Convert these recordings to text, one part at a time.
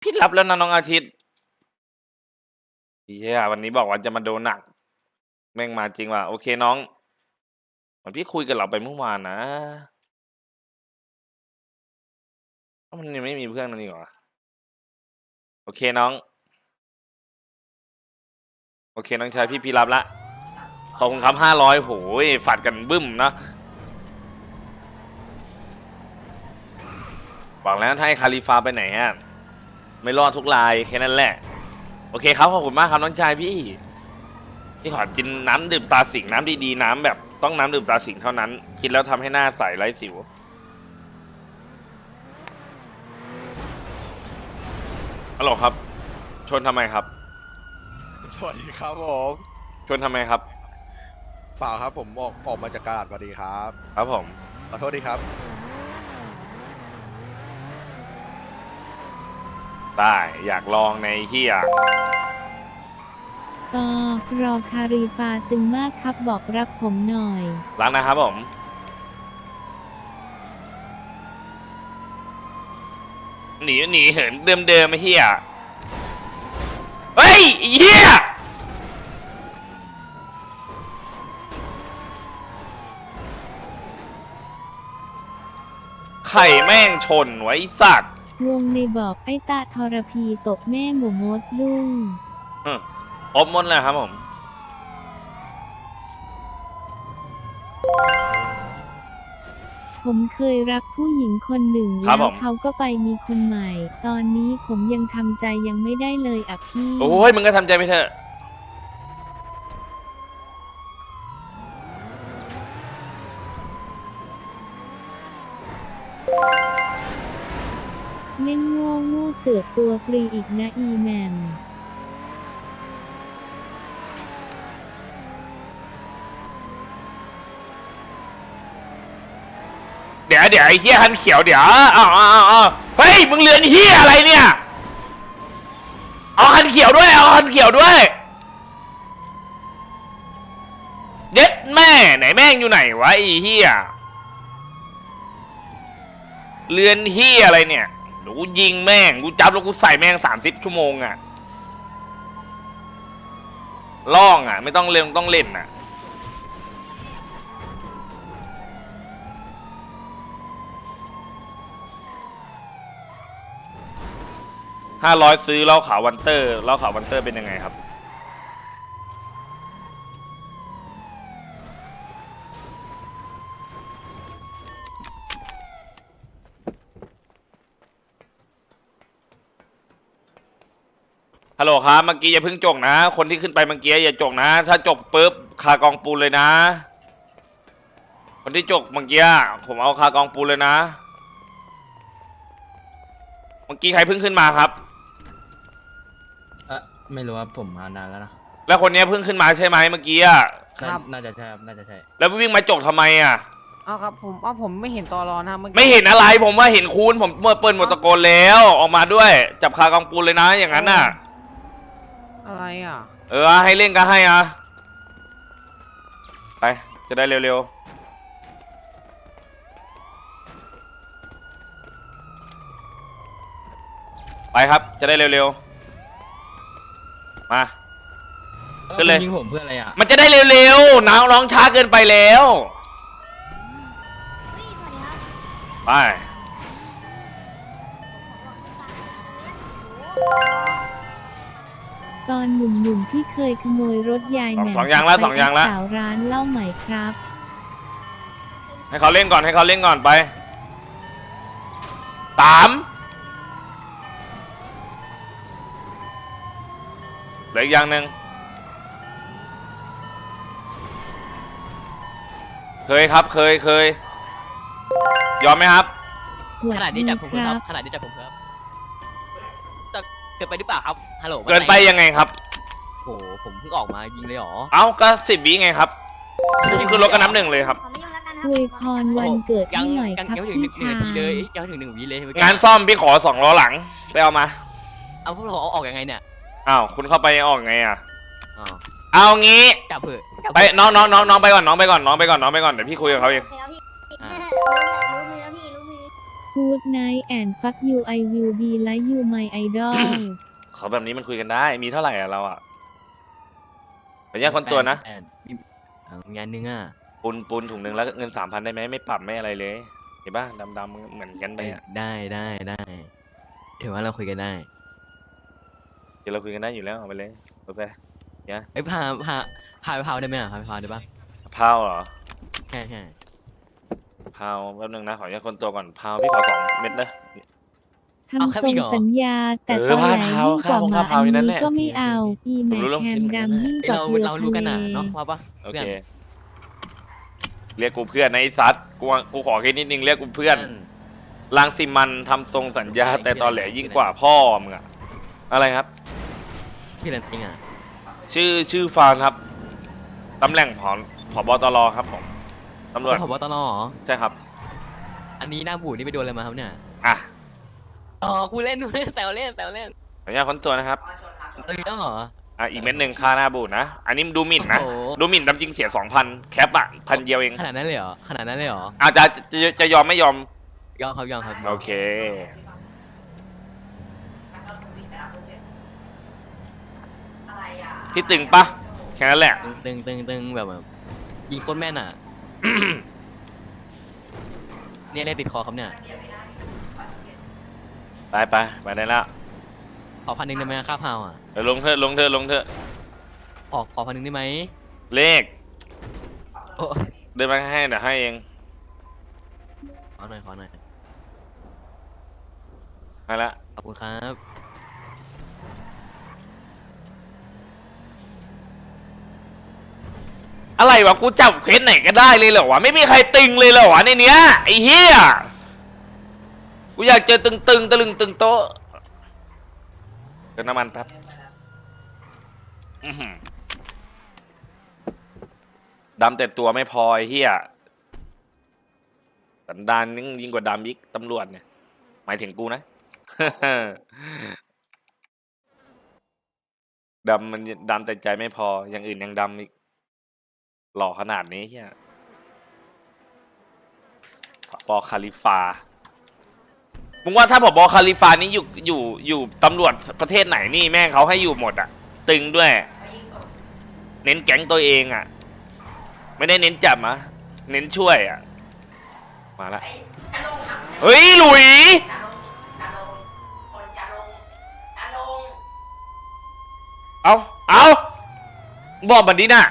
พี่รับแล้วนะน้องอาทิตย์เฮียวันนี้บอกว่าจะมาโดนหนัก แม่งมาจริงว่ะโอเคน้องเหมือนพี่คุยกับเราไปเมื่อวานนะมันยังไม่มีเพื่อนนั่นอีกเหรอโอเคน้อง โอเคน้องชายพี่พี่รับละขอบคุณครับห้าร้อยโหยฝัดกันบึ้มเนะบอกแล้วถ้าให้คาลิฟาไปไหนอะ ไม่รอดทุกลายแค่นั้นแหละ โอเคครับขอบคุณมากครับน้องชายพี่พี่ขอกินน้ำดื่มตาสิงน้ำดีๆน้ำแบบ ต้องน้ำดื่มตาสิงเท่านั้น กินแล้วทำให้หน้าใสไร้สิวฮัลโหลครับ ชนทำไมครับ สวัสดีครับผมชนทำไมครับ เปล่าครับผมออกออกมาจากกระดาษสวัสดีครับ ครับผม ขอโทษดีครับ ได้ อยากลองในเฮียก็รอคารีฟาตึงมากครับบอกรักผมหน่อย รักนะครับผม หนีหนีเหินเดิมเดิมๆไอ้เฮียเฮ้ยไอ้เฮียไข่แม่งชนไว้สัตว์ วงในบอกไอ้ตาทรพีตบแม่หมูโมสลุงอืมครบหมดแล้วครับผม ผมเคยรักผู้หญิงคนหนึ่ง ครับแล้ผวม เขาก็ไปมีคนใหม่ ตอนนี้ผมยังทำใจยังไม่ได้เลยอะพี่ โอ้ยมึงก็ทำใจไปเถอะ เล่นโง่งูเสือกตัวฟรีอีกนะอีแหมมเดี๋ยวเดี๋ยวไอ้เฮียคันเขียวเดี๋ยวอ้าวอ้าวอ้าวเฮ้ยมึงเรือนเฮียอะไรเนี่ยเอาคันเขียวด้วยเอาคันเขียวด้วยเด็ดแม่ไหนแม่งอยู่ไหนวะไอ้เฮียเรือนเฮียอะไรเนี่ย ดี๋ยวกูยิงแม่ง กูจับแล้วกูใส่แม่งสามสิบชั่วโมงอะล่องอะไม่ต้องเล่นต้องเล่นอะห้าร้อยซื้อเหล้าขาววันเตอร์เหล้าขาววันเตอร์เป็นยังไงครับ ฮัลโหลครับเมื่อกี้อย่าเพิ่งจกนะ คนที่ขึ้นไปเมื่อกี้อย่าจกนะ ถ้าจกปุ๊บคากองปูนเลยนะ คนที่จกเมื่อกี้ผมเอาคากองปูนเลยนะ เมื่อกี้ใครเพิ่งขึ้นมาครับ เออไม่รู้ว่าผมมานานแล้วนะแล้วคนเนี้ยเพิ่งขึ้นมาใช่ไหมเมื่อกี้อะน่าครับน่าจะใช่ครับน่าจะใช่ แล้ววิ่งมาจกทำไมอะ เอาครับผมเอาผมไม่เห็นตอรอนะเมื่อกี้ไม่เห็นอะไรผมว่าเห็นคูณผมเมื่อเปิดหมดตะโกนแล้ว ออกมาด้วย จับคากองปูนเลยนะอย่างนั้นน่ะ อะไรอะ เออให้เล่นก็ให้อะ ไป จะได้เร็วๆ ไปครับ จะได้เร็วๆ มา ขึ้นเลย ยิงผมเพื่ออะไรอะมันจะได้เร็วๆน้องน้องช้าเกินไปแล้ว ไป ตอนหนุ่มๆที่เคยขโมยรถยายแหม่มสองอย่างละสองอย่างละ ไปสาวร้านเหล่าใหม่ครับ ให้เขาเล่นก่อนให้เขาเล่นก่อนไปสามเหลืออีกอย่างหนึ่งเคยครับเคยเคยยอมไหมครับ ขนาดนี้จับผมคครัรับบขนาดนี้จับผมครับแต่ เกินไปหรือเปล่าครับ ฮัลโหลเกินไปยังไงครับ โอ้โห ผมเพิ่งออกมายิงเลยเหรอ เอ้าก็สิบวิไงครับนี่คือรถกระน้ำหนึ่งเลยครับ ขอไม่ยุ่งแล้วกันนะอวยพรวันเกิดยัให้งหน่อยยังครับยังไม่ถึงหพี่นึ่งนาชาทีเลยยยังไม่ถึงหนึ่งวิเลยเมื่อกี้งานซ่อมพี่ขอสองล้อหลัง ไปเอามา เอาพวกเราเอาออกยังไงเนี่ยอ้าวคุณเข้าไปออกไงอะ อ๋อเอางี้จับเถอะจับไปเถอะน้องน้องน้องน้องไปก่อนน้องไปก่อนน้องไปก่อนน้องไปก่อนเดี๋ยวพี่คุยกับเขาเองโอเคครับพี่อ่า รู้ Good night and fuck you I will be like you my idol ขอแบบนี้มันคุยกันได้ มีเท่าไหร่อะเราอะขออนุญาตคนตัวนะแอนมีเอางานนึงอะปูนปูนถุงหนึ่งแล้วเงินสามพันได้ไหมไม่ปรับไม่อะไรเลยเห็นปะดำดำๆเหมือนกันไปเอ้ยอะได้ได้ได้ถือว่าเราคุยกันได้เดี๋ยวเราคุยกันได้อยู่แล้วเอาไปเลยเอาไปเอ้ยพาพาพาไปพาวได้ไหมอะพาไปพาวได้ปะพาวเหรอแค่แค่ พาวแป๊บนึงนะขออนุญาตคนตัวก่อนพาวพี่ขอสองเม็ดนะ ทำส่งสัญญา แต่เออตอนไหนพายิ่งกว่าพาหพามาพาอันอยู่นั่นแหนี้ละก็ไม่เอา อีแม็กผมรู้แฮเรื่องมคิดเหมือนกันดำยิ่งเอ้ยกว่าเราเกลือเรารู้กันอะทะเลเนาะว่าปะโอเพื่เคอนเรียกกูเพื่อนนะไอ้ซัดกูกูขอแค่นิดนึงเรียกกูเพื่อนลังสิมันทำทรงสัญญา แต่ตอนแหลยิ่งกว่าพ่อมึงอะอะไรครับที่ออะไรเองอะชื่อชื่อฟานครับตำแหน่งผอผบตรครับผม ตำรวจผบตรเหรอใช่ครับ อันนี้หน้าบูดนี่ไปโดนอะไรมาครับเนี่ยอะอ๋อกูเล่นแต่เล่นแต่เล่นขออนุญาตคนตัวนะครับเอ้ยต้องเหรออะอีกเม็ดหนึ่งค่าหน้าบูดนะ อันนี้ดูหมิ่นนะโอ้โหดูหมิ่นดำจริงเสียสองพันแคปอะพันเดียวเอง ขนาดนั้นเลยเหรอ ขนาดนั้นเลยเหรออาจจะจะจะจะยอมไม่ยอม ยอมครับยอมครับ โอเคพี่ตึงปะแค่นั้นแหละ ตึงตึงตึงตึงแบบแบบยิงโคตรแม่นอะ เนี่ยได้ติดคอครับเนี่ย ไปไปไปได้แล้วขอพันหนึ่งได้ไหมค่าพาวอะเดี๋ยวลงเถอะลงเถอะลงเถอะออกขอพันหนึ่งได้ไหมเลขโอ้เดินมาให้เดี๋ยวให้เองขอหน่อยขอหน่อย ให้ละ ขอบคุณครับ อะไรวะกูจับเควสไหนก็ได้เลยเหรอวะไม่มีใครตึงเลยเหรอวะในเนี้ยไอ้เหี้ยกูอยากเจอตึงตึงตะลึงตึงโต๊ะเติมน้ำมันแป๊บดำแต่ตัวไม่พอไอ้เหี้ยสันดานยิ่งยิ่งกว่าดำอีกตำรวจเนี่ย หมายถึงกูนะดำมันดำแต่ใจไม่พอ อย่างอื่นยังดำอีก หล่อขนาดนี้เฮียผบคาลิฟา มึงว่าถ้าผบคาลิฟานี้อยู่อยู่อยู่ตำรวจประเทศไหนนี่แม่งเขาให้อยู่หมดอะตึงด้วย เน้นแก๊งตัวเองอะไม่ได้เน้นจับอะเน้นช่วยอะมาละเฮ้ยหลุยเอาเอาบอกบันนี้น่ะ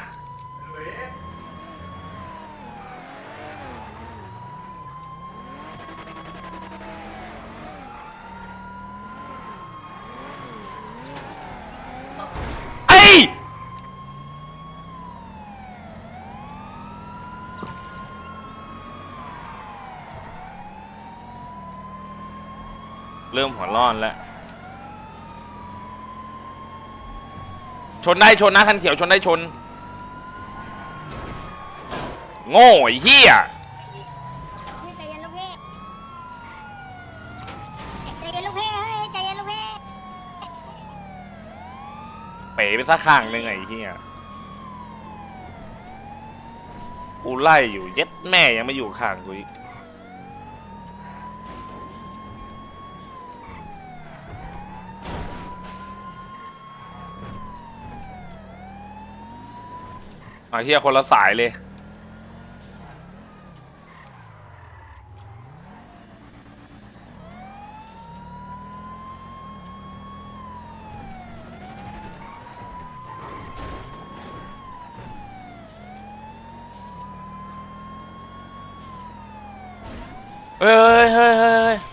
ไอ้ย เริ่มหัวร้อนแล้ว ชนได้ชนนะคันเขียวชนได้ชน โง่ไอ้เหี้ยพี่ใจเย็นลูกพี่ใจเย็นลูกพี่เฮ้ยใจเย็นลูกพี่เป๋ไปสักข้างหนึ่งไอ้เหี้ยกูไล่อยู่เย็ดแม่ยังไม่อยู่ข้างกูอีก เหี้ยคนละสายเลย เฮ้ยเฮ้ยเฮ้ยเฮ้ย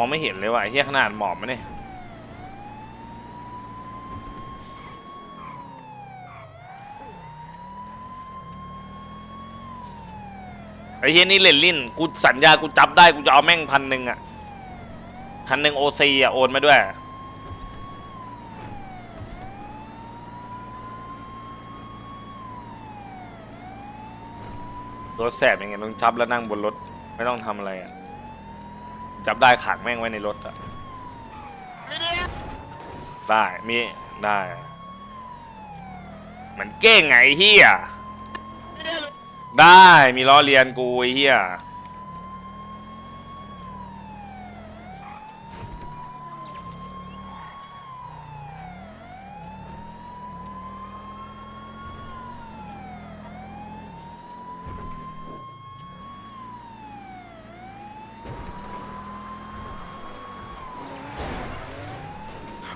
องไม่เห็นเลยว่ะไอ้เฮียขนาดหมอบมันเนี่ยไอ้เฮียนี่เล่นลิ้นกูสัญญากูจับได้กูจะเอาแม่งพันหนึ่งอะคันหนึ่งโอซีอะโอนมาด้วยรถแสบยังไงต้องจับแล้วนั่งบนรถ ไม่ต้องทำอะไรอะ จับได้ขังแม่งไว้ในรถอะได้มีได้ มันเก้งไงเฮียได้มีล้อเลียนกูไอ้เฮีย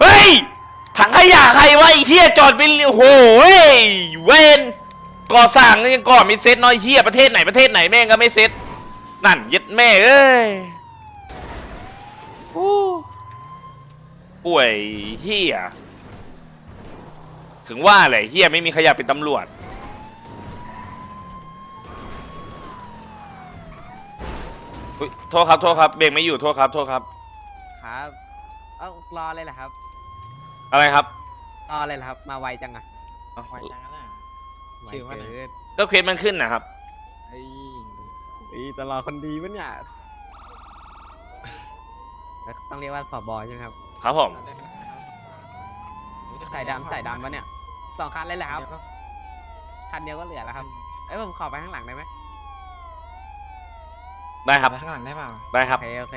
เฮ้ยถังข ยะใครวะไอ้เฮียจอดเป็นโอ้โหเว้ยเวนก่อสร้างยังก่อไม่เซ็ตน้อยเฮียประเทศไหนประเทศไหนแม่งก็ไม่เซ็ตนั่นย็ดแม่เอ้ยโอ้ป่วยเฮียถึงว่าแหละเฮียไม่มีขยะเป็นตำรวจ โทษครับ โทษครับ เบรกไม่อยู่ โทษครับ โทษครับ ครับ เอ้ารอเลยเหรอครับ อะไรครับ รอเลยเหรอครับ มาไวจังอะเอ้าไวจังอะ ชื่อว่าไหนเกินก็เควสมันขึ้นนะครับไอ้ไอ้ตลอดคนดีปะเนี่ยแล้วต้องเรียกว่าผอบอใช่ไหมครับครับผม ใส่ดำใส่ดำปะเนี่ยสองคันเลยเหรอครับ คันเดียวก็เหลือแล้วครับเอ้ยผมขอไปข้างหลังได้ไหมได้ครับไปข้างหลังได้เปล่า ได้คโอรับ เคโอเค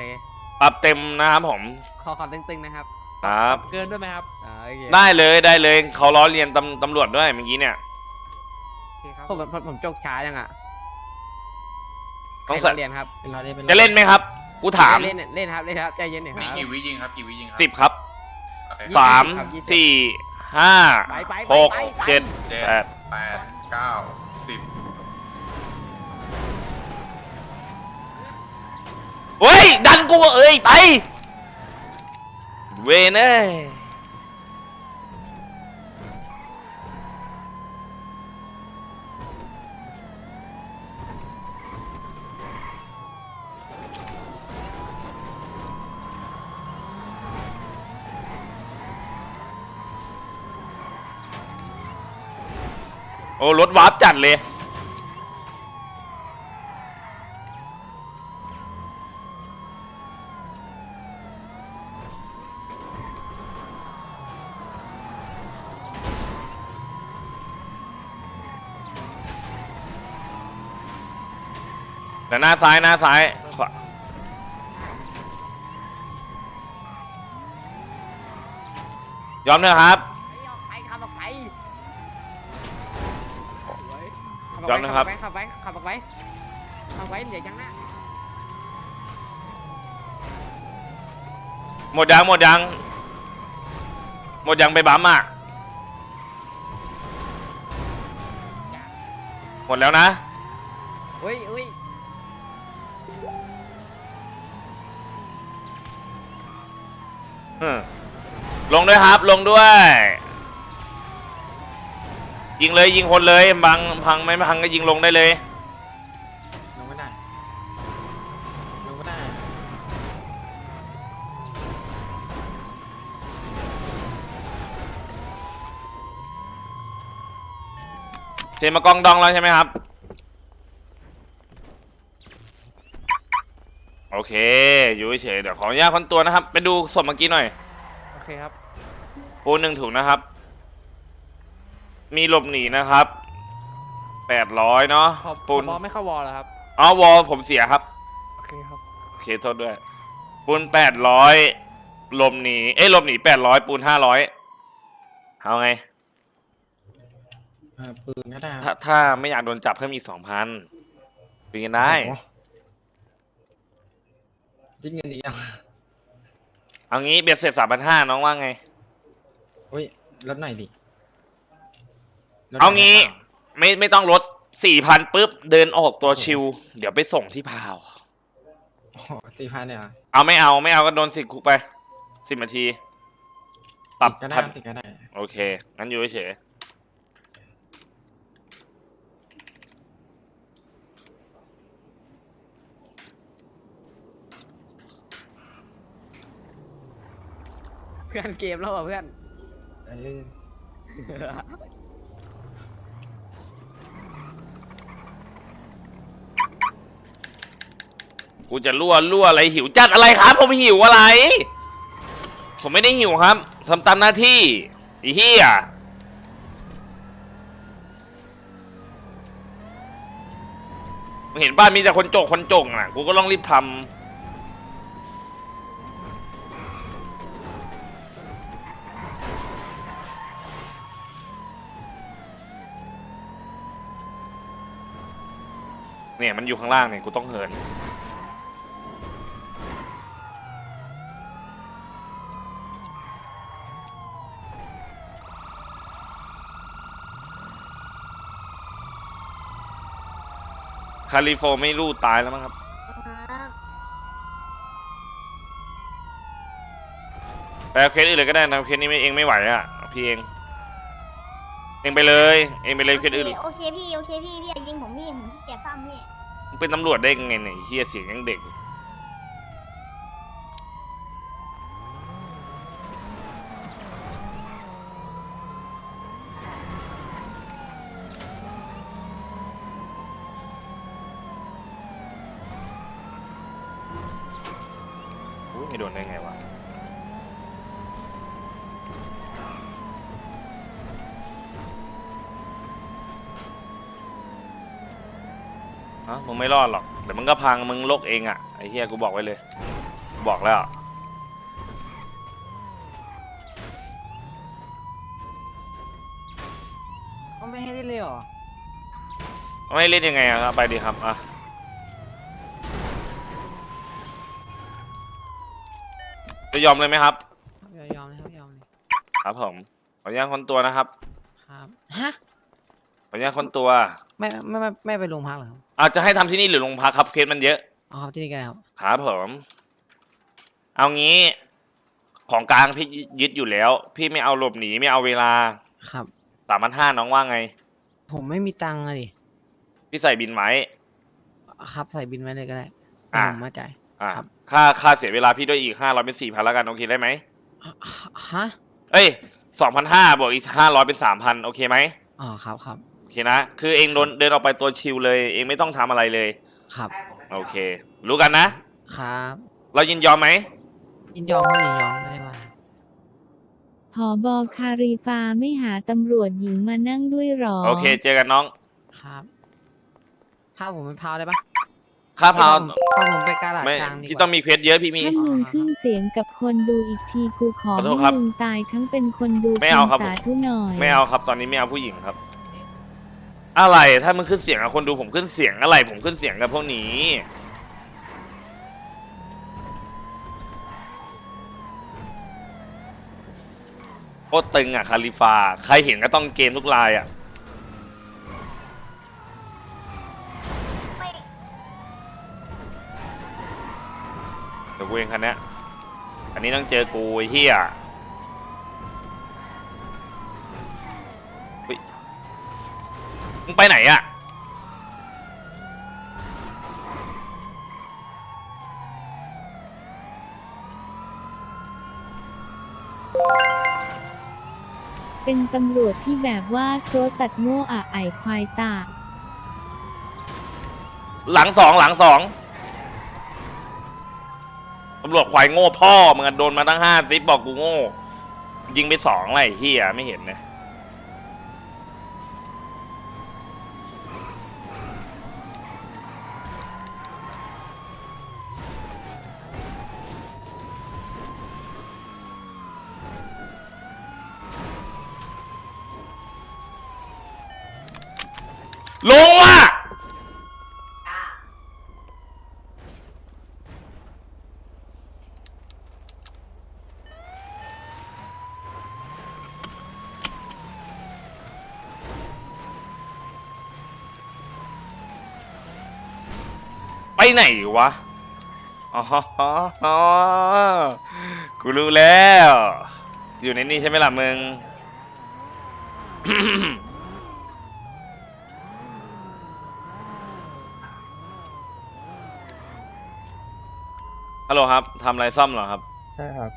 ปรับเต็มนะครับผม ขอขอตึงๆนะครับ ครับ เกินด้วยไหมครับอ่าโอเคได้เลยได้เลยเขาล้อเลียนตำตำรวจด้วยเมื่อกี้เนี่ยผมผมผมจกช้าจังอะต้องใครใส่ เรียนครับเป็นรอได้เป็นรอจะเล่นไหมครับ กูถามเล่นเล่นครับเล่นครับใจเย็นหน่อยคมีรับ กี่วิยิงครับกี่วิยิงครับสิบครับโอเคยี่สิบสามครับยี่สิบ สี่ห้าไปไปไปหกไปไปเจ็ดเจ็ดแปดแปดเก้าสิบเฮ้ยดันกูก็เอ้ยไป เวนเอ้ยโอ้รถวาร์ปจัดเลย แต่หน้าซ้ายหน้าซ้ายขวายอมเถอะครับไปขับออกไปยอมนะครับ ขับไปขับออกไปขับออกไปเดี๋ยวจังหน้าหมดยังหมดยัง หมดยังไปบัมอะ หมดแล้วนะอุ้ยอุ้ย อืม ลงด้วยครับลงด้วย ยิงเลยยิงคนเลยบังพังไม่พังก็ยิงลงได้เลย ลงไม่ได้ลงไม่ได้เจมากองดองแล้วใช่ไหมครับ โอเค อยู่เฉยๆเดี๋ยวขออนุญาตคนตัวนะครับ ไปดูศพเมื่อกี้หน่อย โอเคครับ ปูนหนึ่งถุงนะครับ มีหลบหนีนะครับแปดร้อยเนาะปูนบอไม่เข้าวอลแล้วครับ อ๋อวอลผมเสียครับ โอเคครับ โอเคโทษด้วย ปูนแปดร้อยหลบหนี เอ้ยหลบหนีแปดร้อยปูนห้าร้อยเอาไงอ่าปืนก็ได้ถ้าถ้าไม่อยากโดนจับเพิ่มอีกสองพันปีกันได้โอ้โห จิ้งเงินอีกอะเอางี้เบ็ดเสร็จสามพันห้าน้องว่าไง เฮ้ยลดหน่อยดิลดหน่ยเอางี้ ได้ปล่ไม่ไม่ต้องลดสี่พันปุ๊บ เดินออกตัวชิว เดี๋ยวไปส่งที่พาว โอ้โหสี่พันเนี่ยเหรอเอาไม่เอาไม่เอาก็โดนสิบคุกไปสิบนาที ปรับติดก็ได้พันติดก็ได้ โอเค งั้นอยู่เฉย เพื่อนเกมแล้วเหรอเพื่อน เออกูจะรั่วรั่วอะไรหิวจัดอะไรครับ ผมหิวอะไร ผมไม่ได้หิวครับทำตามหน้าที่ไอีเหี้ยมึงเห็นบ้านมีแต่คนโจกคนโจกน่ะ กูก็ต้องรีบทำ มันอยู่ข้างล่างเนี่ยกูต้องเหินคาลิโฟไม่รู้ตายแล้วมั้งครับ ไปเอาเคสอื่นเลยก็ได้นะเคสนี้ไม่เองไม่ไหวอะพี่เอง เองไปเลย เองไปเลยเคสอื่น โอเคพี่ โอเคพี่ พี่อย่ายิงผมพี่ ผมขี้เกียจซ้ำพี่ มึงเป็นตำรวจได้ไงเนี่ยไอ้เฮียเสียงยังเด็ก อุ๊ยไม่โดนได้ไงวะ ฮะมึงไม่รอดหรอกเดี๋ยวมึงก็พังมึงโลกเองอะไอ้เฮียกูบอกไว้เลยกูบอกแล้วเขาไม่ให้ได้เลยเหรอไม่เล่นยังไงอะครับไปดีครับอะจะยอมเลยไหมครับ ยอมเลยครับยอมเลยครับผมขออนุญาตคนตัวนะครับ ครับ ฮะ ขออนุญาตคนตัวไม่ไม่ไม่ไม่ไปโรงพักเหรอครับอาจจะให้ทำที่นี่หรือโรงพักครับเคสมันเยอะอ๋อครับที่นี่กันครับครับผมเอางี้ ของกลางพี่ยึดอยู่แล้ว พี่ไม่เอาหลบหนีไม่เอาเวลาครับ สามพันห้าน้องว่าไง ผมไม่มีตังค์อะดิพี่ใส่บินไว้ ครับใส่บินไว้เลยก็ได้อะ ผมมาจ่าย อะครับ ค่าค่าเสียเวลาพี่ด้วยอีกห้าร้อยเป็นสี่พันแล้วกันโอเคได้ไหมฮะเอ้ยสองพันห้าบวกอีกห้าร้อยเป็นสามพันโอเคไหมอ๋อครับครับโอ เคนะ คือเองโดนเดินออกไปตัวชิลเลย เองไม่ต้องทำอะไรเลย ครับโอเค รู้กันนะ ครับ เรายินยอมไหม ยินยอมไม่ยินยอมไม่ได้ว่า ผอบอคารีฟาไม่หาตำรวจหญิงมานั่งด้วยหรอ โอเค เจอกันน้อง ครับพาผมไปพาวได้ปะค่าพาวพาผมไปกาลาดไม่กลางดีกพี่ว่าต้องมีเควสเยอะพี่มี ถ้ามึงขึ้นเสียงกับคนดูอีกทีกูขอขอโทให้ษครับมึงตายทั้งเป็นคนดูไม่เอาครับ สาธุหน่อย ไม่เอาครับ ตอนนี้ไม่เอาผู้หญิงครับ อะไร ถ้ามึงขึ้นเสียงกับคนดูผมขึ้นเสียงอะไร ผมขึ้นเสียงกับพวกนี้ โคตรตึงอะ คาลิฟา ใครเห็นก็ต้องเกมทุกลายอะ เดี๋ยวกูเองคันเนี้ยอันนี้ต้องเจอกูไอ้เหี้ยเฮ้ย มึงไปไหนอะเป็นตำรวจที่แบบว่าโครตัดโง่อะไอควายตา หลังสองหลังสองตำรวจควายโง่พ่อมึงอะโดนมาตั้งห้าซิปบอกกูโง่ ยิงไปสองไรเฮียไม่เห็นนะลงว่ะ ไปไหนวะอ๋อกูรู้แล้ว อยู่ในนี่ใช่ไหมล่ะมึง ฮัลโหลครับทำอะไรซ่อมเหรอครับ ใช่ครับ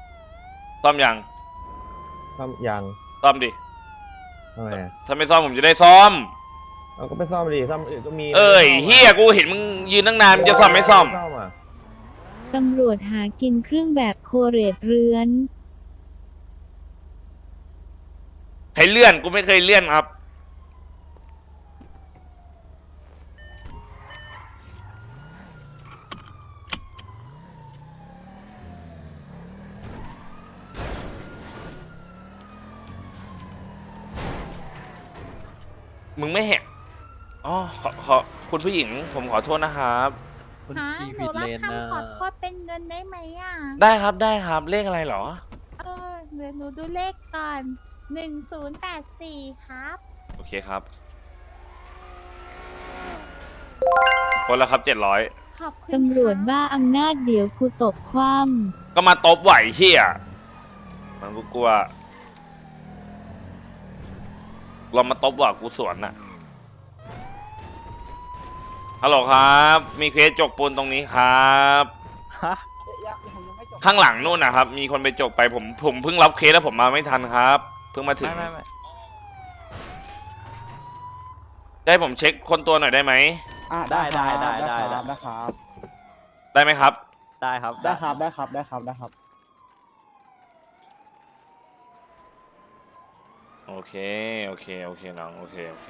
ซ่อมยังซ่อมยางซ่อมดิทำไมอะถ้าไม่ซ่อมผมจะได้ซ่อม เอาก็ไปซ่อมดิซ่อมอื่นก็มีเอ้ยไม่ซ่อมอะเฮียกูเห็นมึงยืนตั้งนานมึงจะซ่อมไม่ซ่อม ซ่อมอะตำรวจหากินเครื่องแบบโคเรตเรือนรเลื่อนกูไม่เคยเลื่อนครับ มึงไม่เห็น อ๋อขอขอคุณผู้หญิง ผมขอโทษนะครับ คุณขี่ผิดเลนนะขอโทษเป็นเงินได้ไหมอะ ได้ครับได้ครับเลขอะไรเหรอ เออเดี๋ยวหนูดูเลขก่อนหนึ่งศูนย์แปดสี่ครับ โอเคครับคนละครับเจ็ดร้อยขอบคุณตำรวจบ้าอำนาจเดี๋ยวกูตบคว่ก็มาตบไหวเฮียมันกูกลัวเรามาตบว่ะกูสวนน่ะ ฮัลโหลครับ มีเคสจกปูนตรงนี้ครับ ฮะข้างหลังนู่นนะครับ มีคนไปจกไปผมผมเพิ่งรับเคสแล้วผมมาไม่ทันครับ เพิ่งมาถึง ไม่ไม่ไม่ได้ผมเช็คคนตัวหน่อยได้ไหมได้ได้ได้ได้ได้ได้ครับได้ไหมครับ ได้ครับได้ครับได้ครับได้ครับได้ครับ โอเค โอเค โอเคน้อง โอเค โอเค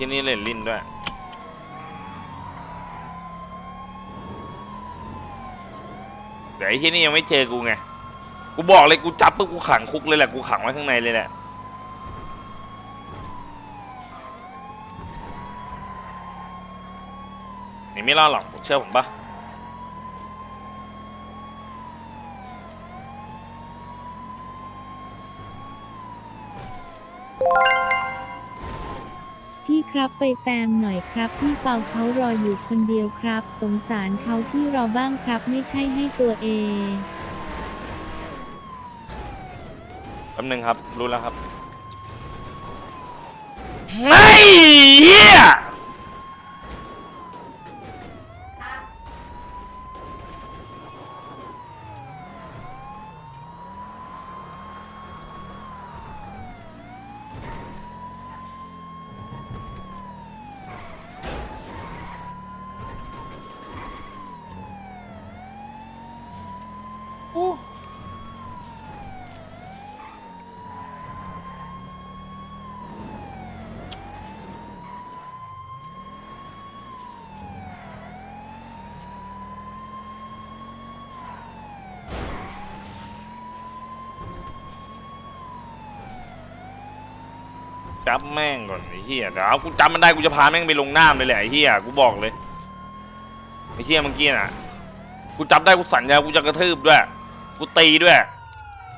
ที่นี่เล่นลิ้นด้วย เดี๋ยวไอ้ที่นี่ยังไม่เจอกูไง กูบอกเลยกูจับปุ๊บกูขังคุกเลยแหละ กูขังไว้ข้างในเลยแหละนี่ไม่รอดหรอกเชื่อผมปะ ครับไปแฟมหน่อยครับพี่เปาเขารออยู่คนเดียวครับ สงสารเขาที่รอบ้างครับไม่ใช่ให้ตัวเอง แป๊บนึงครับ รู้แล้วครับ จับแม่งก่อนไอ้เฮียเดี๋ยวเอากูจำมันได้กูจะพาแม่งไปลงน้ำเลยแหละไอ้เฮียกูบอกเลยไอ้เฮียเมื่อกี้น่ะกูจับได้กูสัญญากูจะกระทืบด้วยกูตีด้วย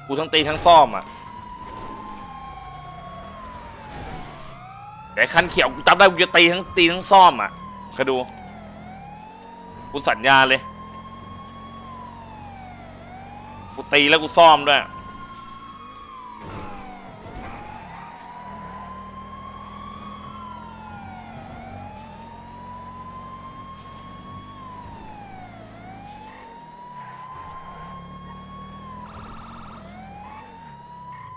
กูทั้งตีทั้งซ่อมอะแต่คันเขียวกูจับได้กูจะตีทั้งตีทั้งซ่อมอะคอยดูกูสัญญาเลยกูตีแล้วกูซ่อมด้วย